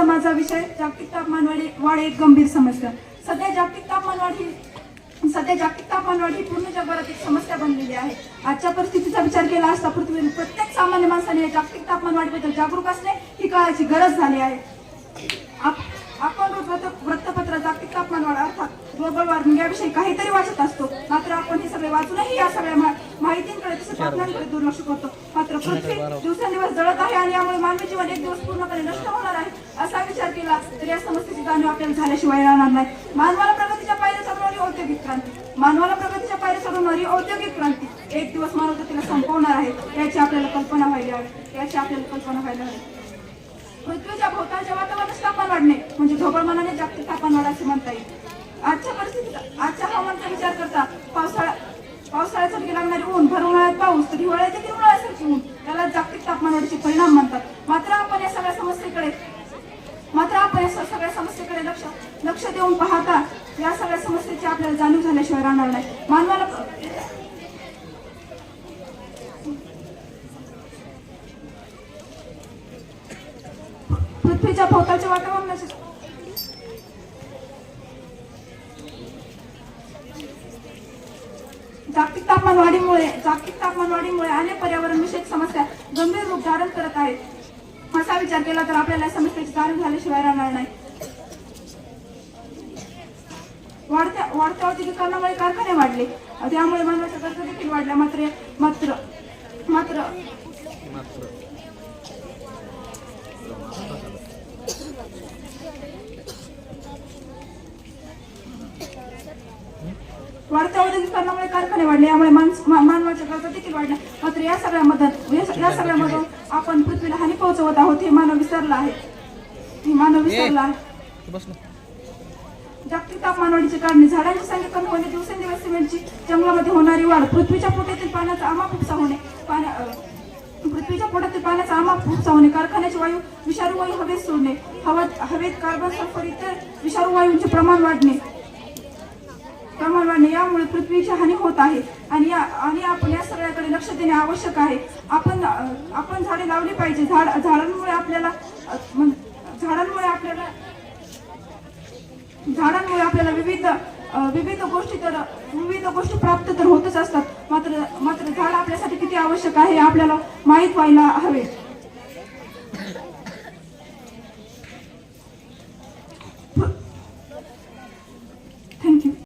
समाजा विषय जागतिक तापमानवाढी वाढ एक गंभीर समस्या. सध्या जागतिक तापमान वाढ ही सध्या जागतिक तापमानवाढ ही पूर्ण जगभरात एक समस्या बनलेली आहे. आजच्या परिस्थितीचा विचार केला असता पृथ्वीवर प्रत्येक सामान्य माणसाने जागतिक तापमान वाढीबद्दल जागरूक असणे ही काळाची गरज झाली आहे. आप- आपण वृत्त- वृत्तपत्र जागतिक तापमान वाढ अर्थात ग्लोबल वॉर्मिंग याविषयी काहीतरी वाचत असतो. मात्र आपण हे सगळे वाचूनही या सगळ्या माहितींकडे तसेच बातम्यांकडे दुर्लक्ष करतो. मात्र पृथ्वी दिवसेंदिवस जळत आहे आणि यामुळे मानवी जीवन एक दिवस पूर्णपणे नष्ट होणार आहे असा विचार केला तर या समस्येची जाणीव आपल्याला झाल्याशिवाय राहणार नाही. मानवाला प्रगतीच्या पायऱ्या चढवणारी औद्योगिक क्रांती. मानवाला प्रगतीच्या पायऱ्या चढवणारी औद्योगिक क्रांती. एक दिवस मानवता तिला संपवणार आहे. याची आपल्याला कल्पना व्हायला हवी. याची आपल्याला कल्पना व्हायला हवी. पृथ्वीच्या भोवतालच्या वातावरणात तापमान वाढणे म्हणजे ढोबळमानाने जागतिक तापमान वाढ असे म्हणता येईल. आजच्या परिस्थितीत आजच्या हवामानाचा विचार करता पावसाळा पावसाळ्यासारखी लागणारी ऊन भर उन्हाळ्यात पाऊस तर हिवाळ्यात देखील उन्हाळ्यासारखी ऊन त्याला जागतिक तापमान वाढीचे परिणाम म्हणतात मात्र आपण या सगळ्या समस्येकडे मात्र आपण या स- सगळ्या समस्येकडे लक्ष देऊन पाहता. या सगळ्या समस्येची आपल्याला जाणीव झाल्याशिवाय राहणार नाही. मानवाला पृथ्वीच्या भोवताच्या वातावरणाचे जागतिक तापमान वाढीमुळे जागतिक तापमान वाढीमुळे अनेक पर्यावरण विषयक समस्या गंभीर रूप धारण करत आहेत. असा विचार केला तर आपल्याला समस्येची जाणीव झाल्याशिवाय राहणार नाही. वाढत्या वाढत्या औद्योगिकरणामुळे कारखाने वाढले. त्यामुळे मानवाच्या गरजा देखील वाढल्या मात्र मात्र मात्र. वाढत्या औद्योगिकरणामुळे कारखाने वाढले. यामुळे मानवाच्या गरजा देखील वाढल्या मात्र या सगळ्या मदत या या सगळ्यामधून आपण पृथ्वीला हानी पोहोचवत आहोत हे मानव विसरला आहे. हे मानव विसरला आहे. जागतिक तापमानवाढीचे कारणे झाडांची संख्या कमी होणे दिवसेंदिवस सिमेंटची जंगलामध्ये होणारी वाढ पृथ्वीच्या पोटातील पाण्याचा अमाप उपसा होणे पाण्या पृथ्वीच्या पोटातील पाण्याचा अमाप उपसा होणे कारखान्याचे वायू विषारू वायू हवेत सोडणे हवा हवेत कार्बन सल्फर इतर विषारू वायूंचे प्रमाण वाढणे. प्रमाण वाढणे यामुळे पृथ्वीची हानी होत आहे. आणि या आणि आपण या सगळ्याकडे लक्ष देणे आवश्यक आहे. आपण आपण झाडे लावली पाहिजे. झाड झाडांमुळे आपल्याला झाडांमुळे आपल्याला झाडांमुळे आपल्याला विविध विविध गोष्टी तर विविध गोष्टी प्राप्त तर होतच असतात. मात्र मात्र झाड आपल्यासाठी किती आवश्यक आहे हे आपल्याला माहीत व्हायला हवे.